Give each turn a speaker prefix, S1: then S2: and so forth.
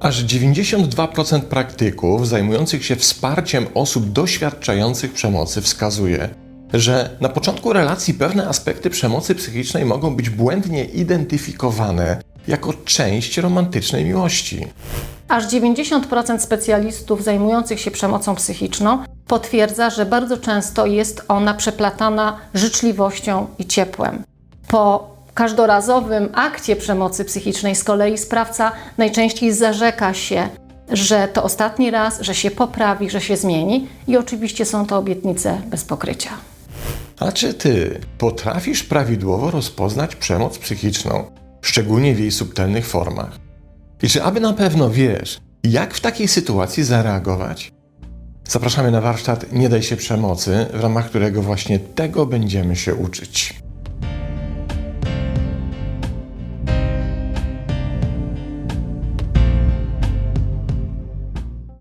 S1: Aż 92% praktyków zajmujących się wsparciem osób doświadczających przemocy wskazuje, że na początku relacji pewne aspekty przemocy psychicznej mogą być błędnie identyfikowane jako część romantycznej miłości.
S2: Aż 90% specjalistów zajmujących się przemocą psychiczną potwierdza, że bardzo często jest ona przeplatana życzliwością i ciepłem. Po każdorazowym akcie przemocy psychicznej z kolei sprawca najczęściej zarzeka się, że to ostatni raz, że się poprawi, że się zmieni i oczywiście są to obietnice bez pokrycia.
S1: A czy ty potrafisz prawidłowo rozpoznać przemoc psychiczną, szczególnie w jej subtelnych formach? I czy aby na pewno wiesz, jak w takiej sytuacji zareagować? Zapraszamy na warsztat Nie daj się przemocy, w ramach którego właśnie tego będziemy się uczyć.